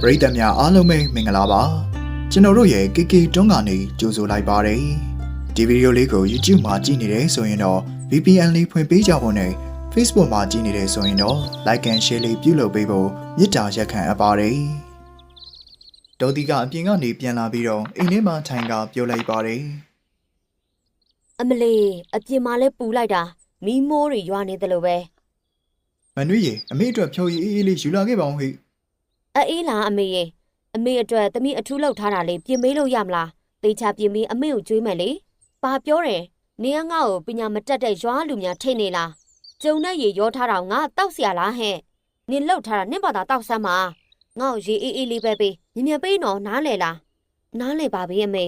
ပရိသတ်များအားလုံးပဲမင်္ဂလာပါကျွန်တော်တို့ရဲ့ KK တွန်းကနေကြိုဆိုလိုက်ပါတယ်ဒီဗီဒီယိုလေးကို YouTube မှာကြည့်နေတယ်ဆိုရင်တော့ VPN လေးဖွင့်ပေးကြဖို့နဲ့ Facebook မှာကြည့်နေတယ်ဆိုရင်တော့ Like and Share လေးပြုလုပ်ပေးဖို့မေတ္တာရက်ခံအပ်ပါတယ်ဒေါ်ဒီကအပြင်ကနေပြန်လာပြီးတော့အိမ်ထဲမှာထိုင်ကပြောလိုက်ပါတယ်အမလီအပြင်မှာလဲပူလိုက်တာမီးမိုးတွေရွာနေတယ်လို့ပဲမနှွေးရေအမေအတွက်ဖြိုးရည်အေးအေးလေးယူလာခဲ့ပါအောင်ဟိ အေးလားအမေရေအမေအတွက်သမီးအထူးလောက်ထားတာလေးပြင်မေးလို့ရမလားတေချာပြင်ပြီးအမေကိုကျွေးမယ်လေဘာပြောတယ်နေကငါ့ကိုပညာမတက်တဲ့ရွာလူများထိနေလားကျုံနဲ့ရေရောထားတာငါတောက်เสียလားဟဲ့နင်လောက်ထားတာနင့်ဘာသာတောက်ဆမ်းပါငါ့ကိုရေအေးအေးလေးပဲပေးမြင်မြန်ပေးနော်နားလေလားနားလေပါပြီအမေ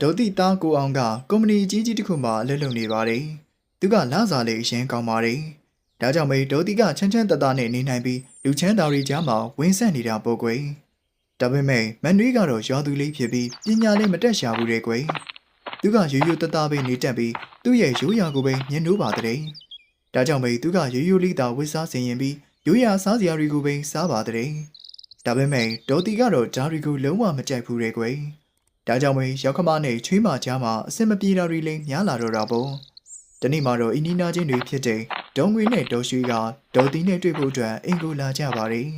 ဒေါ်တီသားကိုအောင်ကကုမ္ပဏီကြီးကြီးတစ်ခုမှာအလုပ်လုပ်နေပါတယ်။သူကလစာလေးအရင်ကောင်းပါတယ်။ ဒါကြောင့်မေဒေါ်တီကချမ်းချမ်းတသားနဲ့နေနိုင်ပြီးလူချမ်းသာတွေကြားမှာဝင်းဆက်နေတာပေါ့ကွယ်။ဒါပေမဲ့မန်နွေးကတော့ရွာသူလေးဖြစ်ပြီးပညာလေးမတက်ရှာဘူးတဲ့ကွယ်။သူကရိုးရိုးတသားပဲနေတက်ပြီးသူ့ရဲ့ရိုးရာကိုပဲမြင်လို့ပါတဲ့။ဒါကြောင့်မေသူကရိုးရိုးလေးသာဝစ်စားစင်ရင်ပြီးရိုးရာစားစရာတွေကိုပဲစားပါတဲ့။ဒါပေမဲ့ဒေါ်တီကတော့ဓာရီကိုလုံးဝမကြိုက်ဘူးတဲ့ကွယ်။ဒါကြောင့်ပဲရောက်ခမနဲ့ချွေးမကြားမှာအစင်မပြေတာတွေလည်းများလာတော့တာပေါ့။ဒီနေ့မှာတော့အင်းနီနာချင်းတွေဖြစ်တဲ့ ဒေါငွေနဲ့ဒေါ်ရွှေကဒေါ်တီနဲ့တွေ့ဖို့အတွက်အင်ကိုလာကြပါတယ်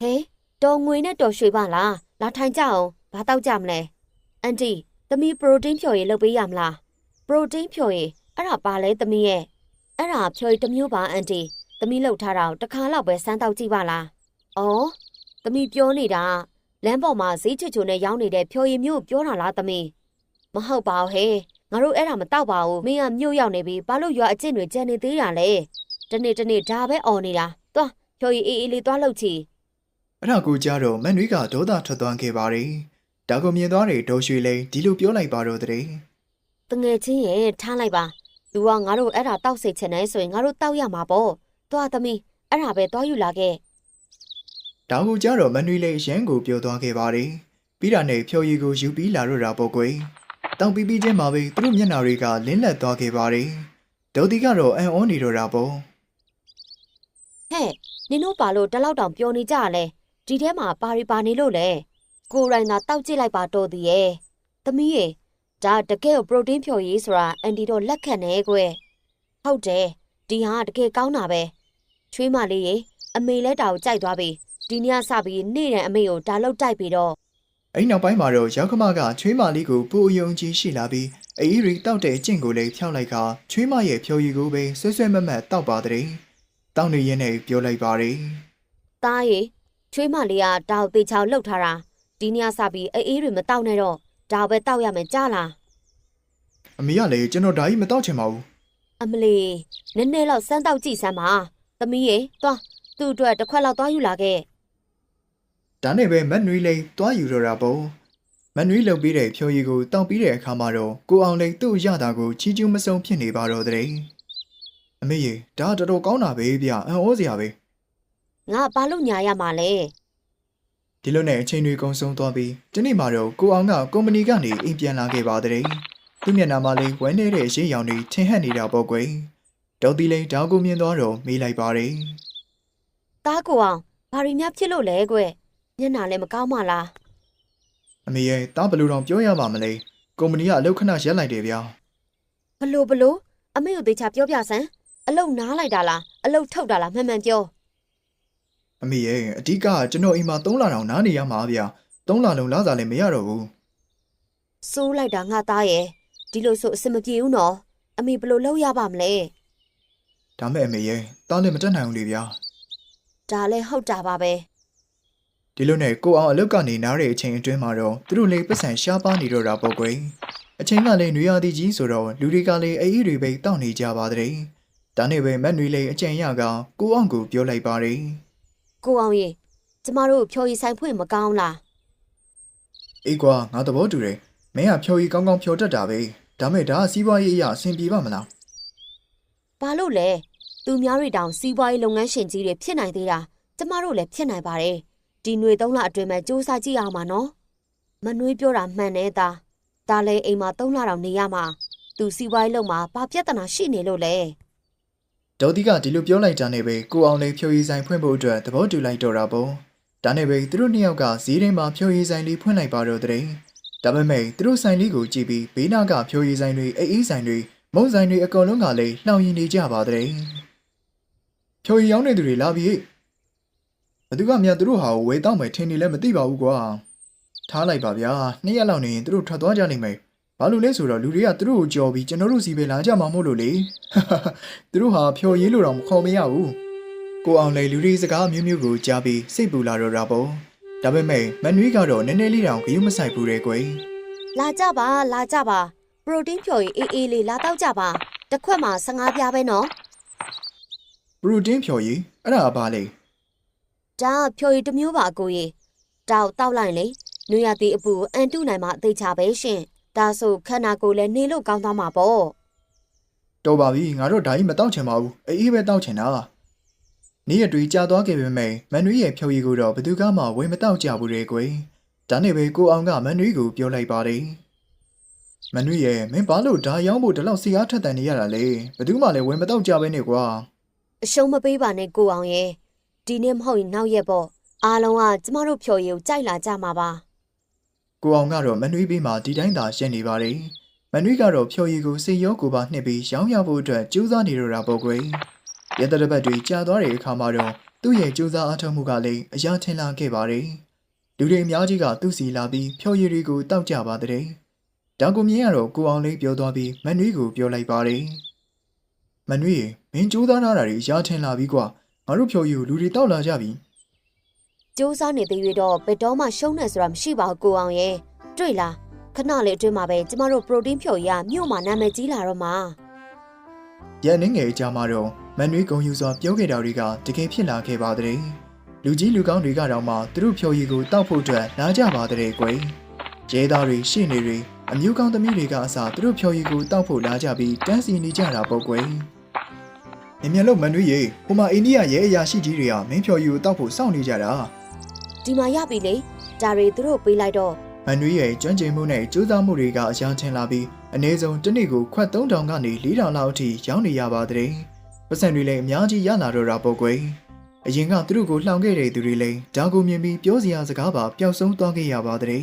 ဟေးတော်ငွေနဲ့တော်ရွှေပါလားလာထိုင်ကြအောင်ဘာတောက်ကြမလဲအန်တီသမီးပရိုတင်းဖြော်ရည်လုပ်ပေးရမလားပရိုတင်းဖြော်ရည်အဲ့ဒါပါလဲသမီးရဲ့အဲ့ဒါဖြော်ရည်တစ်မျိုးပါအန်တီသမီးလှုပ်ထားတာကိုတစ်ခါတော့ပဲစမ်းတောက်ကြည့်ပါလားအော်သမီးပြောနေတာလမ်းပေါ်မှာဈေးချွတ်ချွတ်နဲ့ရောင်းနေတဲ့ဖြော်ရည်မျိုးပြောတာလားသမီးမဟုတ်ပါဘူးဟဲ့ ငါတို့အဲ့ဒါမတောက်ပါဘူးမင်းကမြို့ရောက်နေပြီဘာလို့ရွာအကျင့်တွေကြံနေသေးတာလဲတနေ့တနေ့ဒါပဲអော်နေတာသွားဖြော်ရည်အေးအေးလေးသွားလှုပ်ချီ။အဲ့ဒါကိုကြားတော့မန်နွေကဒေါသထွက်သွားခဲ့ပါတယ်။ဒါကိုမြင်သွားတဲ့ဒေါ်ရွှေလည်းဒီလိုပြောလိုက်ပါတော့တဲ့တငယ်ချင်းရဲ့ထားလိုက်ပါ။ तू ကငါတို့အဲ့ဒါတောက်စိတ်ချင်တယ်ဆိုရင်ငါတို့တောက်ရမှာပေါ့။သွားသမီးအဲ့ဒါပဲသွားယူလာခဲ့။ဒါကိုကြားတော့မန်နွေလည်းရန်ကိုပြောသွားခဲ့ပါတယ်။ပြီးတာနဲ့ဖြော်ရည်ကိုယူပြီးလာတော့တာပေါ့ကွယ်။ တောင်ပီပီချင်းမှာပဲသူတို့မျက်နှာတွေကလင်းလက်သွားခဲ့ပါတယ်။ဒေါ်တီကတော့အံ့ဩနေတော့တာပေါ့။။ဟဲ့နင်တို့ပါလို့တလောက်တောင်ပြောနေကြရလဲ။ဒီထဲမှာပါရီပါနေလို့လေ။ကိုယ်တိုင်သာတောက်ကြည့်လိုက်ပါတော့သည်ရဲ့။သမီးရေဒါတကယ်ကိုပရိုတင်းဖြော်ရည်ဆိုတာအန်တီတော့လက်ခံနေကွယ်။ဟုတ်တယ်ဒီဟာတကယ်ကောင်းတာပဲ။ချွေးမလေးရေအမေလဲတာကိုကြိုက်သွားပြီ။ဒီညစပြီးနေ့တန်အမေကိုဒါလောက်တိုက်ပြီးတော့ အဲ့နောက်ပိုင်းမှာတော့ရောက်ခမကချွေးမလေးကိုပူအယုံကြည်ရှိလာပြီးအေးရီတောက်တဲ့အကျင့်ကိုလည်းဖျောက်လိုက်ကချွေးမရဲ့ဖြိုရည်ကိုပဲဆွဲဆွဲမတ်မတ်တောက်ပါတဲ့တောက်နေရင်းနဲ့ပြောလိုက်ပါတယ်သားရေချွေးမလေးကဒါကိုတေချောင်လှုပ်ထားတာဒီညစပြီးအေးအေးတွေမတောက်နဲ့တော့ဒါပဲတောက်ရမယ်ကြားလားအမေကလည်းကျွန်တော်ဒါကြီးမတောက်ချင်ပါဘူးအမလီနည်းနည်းလောက်စမ်းတောက်ကြည့်စမ်းပါသမီးရေသွားသူ့အတွက်တစ်ခွက်လောက်သွားယူလာခဲ့ ဒါနဲ့ပဲမတ်နွေးလေးတွားယူတော့တာပေါ့မတ်နွေးလှုပ်ပြီးတဲ့ဖြိုရည်ကိုတောက်ပြီးတဲ့အခါမှာတော့ကိုအောင်လေးသူ့ရတာကိုချီးကျူးမဆုံးဖြစ်နေပါတော့တဲ့အမေရေဒါတော်တော်ကောင်းတာပဲဗျအံ့ဩစရာပဲငါဘာလို့ညာရမှာလဲဒီလိုနဲ့အချိန်တွေကုန်ဆုံးသွားပြီးဒီနေ့မှာတော့ကိုအောင်ကကုမ္ပဏီကနေအိမ်ပြန်လာခဲ့ပါတဲ့သူ့မျက်နှာမှာလေးဝမ်းနေတဲ့ရှေးရောင်တွေထင်ဟပ်နေတာပေါ့ကွယ်ဒေါ်တီလိန်တောင်ကိုမြင်သွားတော့မေးလိုက်ပါတယ်သားကိုအောင်ဘာရီများဖြစ်လို့လဲကွ မျက်နှာလည်းမကောင်းမလားအမေရဲ့တားဘယ်လူတော်ပြောရပါမလဲကုမ္ပဏီကအလုပ်ခဏရပ်လိုက်တယ်ဗျာဘလို့ဘလို့အမေကိုတေချာပြောပြစမ်းအလုတ်နားလိုက်တာလားအလုတ်ထုတ်တာလားမှန်မှန်ပြောအမေရဲ့အဓိကကကျွန်တော်အိမ်မှာ3လတောင်နားနေရမှာဗျာ3လလုံးလစာလည်းမရတော့ဘူးစိုးလိုက်တာငါသားရဲ့ဒီလိုဆိုအစမပြေဘူးနော်အမေဘလို့လောက်ရပါမလဲဒါမဲ့အမေရဲ့တားလည်းမတက်နိုင်ဘူးလေဗျာဒါလည်းဟုတ်တာပါပဲ ဒီလိုနဲ့ကိုအောင်အလုပ်ကနေနားတဲ့အချိန်အတွင်းမှာတော့သူတို့လေးပတ်စံရှားပါနေတော့တာပေါ့ကွယ်အချိန်ကလည်းနွေရာသီကြီးဆိုတော့လူတွေကလည်းအေးအေးတွေပဲတောက်နေကြပါတဲ့ဒါနဲ့ပဲမက်နွေလေးအကြံရကကိုအောင်ကိုပြောလိုက်ပါတယ်ကိုအောင်ရေကျမတို့ဖြော်ရည်ဆိုင်ဖွင့်မကောင်းလားအေးကွာငါသဘောတူတယ်မင်းကဖြော်ရီကောင်းကောင်းဖြော်တတ်တာပဲဒါမဲ့ဒါကစီးပွားရေးအရာအဆင်ပြေပါမလားဘာလို့လဲသူများတွေတောင်စီးပွားရေးလုပ်ငန်းရှင်ကြီးတွေဖြစ်နိုင်သေးတာကျမတို့လည်းဖြစ်နိုင်ပါတယ် ဒီຫນွေသုံးလအတွင်းမှာစူးစမ်းကြည့်အောင်ပါနော်မနှွေးပြောတာမှန်နေတာဒါလည်းအိမ်မှာသုံးလတောင်နေရမှာသူစီးပွားရေးလုပ်မှာဘာပြဿနာရှိနေလို့လဲဒေါ်တီကဒီလိုပြောလိုက်တာနဲ့ပဲကိုအောင်လေးဖြိုရီဆိုင်ဖွင့်ဖို့အတွက်သဘောတူလိုက်တော့တာပေါ့ဒါနဲ့ပဲသူတို့နှစ်ယောက်ကဈေးထဲမှာဖြိုရည်ဆိုင်လေးဖွင့်လိုက်ပါတော့တဲ့ဒါပေမဲ့သူတို့ဆိုင်လေးကိုကြည့်ပြီးဘေးနားကဖြိုရည်ဆိုင်တွေအေးအေးဆိုင်တွေမုံဆိုင်တွေအကုန်လုံးကလည်းနှောင်ရင်နေကြပါတဲ့ဖြိုရည်ရောင်းနေသူတွေလာပြီ ဘသူကမြတ်သူတို့ဟာကိုဝေတောက်မယ်ထင်နေလဲမသိပါဘူးကွာထားလိုက်ပါဗျာနှစ်ရက်လောက်နေရင်သူတို့ထွက်သွားကြနိုင်မယ်ဘာလို့လဲဆိုတော့လူတွေကသူတို့ကိုကြော်ပြီးကျွန်တော်တို့စီပဲလာကြမှာမို့လို့လေသူတို့ဟာဖြိုရည်လို့တော့မခေါ်မရဘူးကိုအောင်လေလူတွေစကားမျိုးမျိုးကိုကြားပြီးစိတ်ပူလာတော့တာပေါ့ဒါပေမဲ့မန်နွေးကတော့နည်းနည်းလေးတောင်ဂရုမစိုက်ဘူးတဲ့ကွယ်လာကြပါလာကြပါပရိုတင်းဖြော်ရည်အေးအေးလေးလာတော့ကြပါတစ်ခွက်မှာ15ပြားပဲနော်ပရိုတင်းဖြော်ရည်အဲ့ဒါဘာလဲ ဒါကဖြော်ရည်တစ်မျိုးပါအကိုကြီးတောက်တောက်လိုက်လေနွေရသေးအပူကိုအန်တုနိုင်မှအသေးချပဲရှင်ဒါဆိုခန္ဓာကိုယ်လည်းနေလို့ကောင်းသွားမှာပေါ့တော်ပါပြီငါတို့ဒါကြီးမတောက်ချင်ပါဘူးအေးအေးပဲတောက်ချင်တာနေ့ရက်တွေကြာသွားခဲ့ပေမဲ့မန်နွေးရဲ့ဖြော်ရည်ကိုတော့ဘယ်သူကမှဝယ်မတောက်ကြဘူးတဲ့ကွယ်ဒါနဲ့ပဲကိုအောင်ကမန်နွေးကိုပြောလိုက်ပါတယ်မန်နွေးရဲ့မင်းဘာလို့ဒါရောင်းဖို့ဒီလောက်စီအားထက်တန်နေရတာလဲဘယ်သူမှလည်းဝယ်မတောက်ကြပဲနဲ့ကွာအရှုံးမပေးပါနဲ့ကိုအောင်ရဲ့ ဒီနေ့မဟုတ်ရင်နောက်ရက်ပေါ့အားလုံးကကျမတို့ဖြော်ရည်ကိုကြိုက်လာကြမှာပါကိုအောင်ကတော့မနှွေးပေးမှဒီတိုင်းသာရှင်းနေပါတယ်။မနှွေးကတော့ဖြော်ရည်ကိုစေရောကိုပါနှစ်ပြီးရောင်းရဖို့အတွက်ကြိုးစားနေတော့တာပေါ့ကွယ်။ရတရပတ်တွေကြာသွားတဲ့အခါမှာတော့သူ့ရဲ့ကြိုးစားအားထုတ်မှုကလည်းအရာထင်လာခဲ့ပါတယ်။လူတွေအများကြီးကသူ့စီလာပြီးဖြော်ရည်တွေကိုတောက်ကြပါတဲ့။ဒါကိုမြင်ရတော့ကိုအောင်လေးပြောသွားပြီးမနှွေးကိုပြောလိုက်ပါတယ်။မနှွေးမင်းကြိုးစားထားတာတွေအရာထင်လာပြီးကွာ။ ငါတို့ဖြော်ရည်ကိုလူတွေတောက်လာကြပြီ။စူးစမ်းနေသေး၍တော့ဘယ်တော့မှရှုံးနေဆိုတာမရှိပါဘူးကိုအောင်ရဲ့တွေ့လားခဏလေးအတွင်းမှာပဲကျမတို့ပရိုတင်းဖြော်ရည်ကမြို့မှာနာမည်ကြီးလာတော့မှာရန်နေငယ်အကြမှာတော့မန်နွေးဂုံယူစွာပြောခဲ့တာတွေကတကယ်ဖြစ်လာခဲ့ပါတဲ့လူကြီးလူကောင်းတွေကတောင်မှသူတို့ဖြော်ရည်ကိုတောက်ဖို့အတွက်လာကြပါတဲ့ကွယ်ရဲသားတွေရှေ့နေတွေအမျိုးကောင်းသမီးတွေကအစားသူတို့ဖြော်ရည်ကိုတောက်ဖို့လာကြပြီးတန်းစီနေကြတာပေါ့ကွယ် မြင်မြင်လို့မန်နွေးရေဟိုမှာအိန္ဒိယရဲအရာရှိကြီးတွေကမင်းဖြော်ရည်ကိုတောက်ဖို့စောင့်နေကြတာဒီမှာရပြီလေဒါတွေသူတို့ပေးလိုက်တော့မန်နွေးရဲ့ကျွမ်းကျင်မှုနဲ့ကြိုးစားမှုတွေကအရာထင်လာပြီးအနည်းဆုံးတစ်နေ့ကိုခွက်3000ကနေ4000လောက်အထိရောင်းနေရပါတဲ့ပတ်စံတွေလည်းအများကြီးရလာတော့တာပေါ့ကွယ်အရင်ကသူတို့ကိုလှောင်ခဲ့တဲ့သူတွေလည်းဒါကိုမြင်ပြီးပြောစရာစကားပါပျောက်ဆုံးသွားခဲ့ရပါတဲ့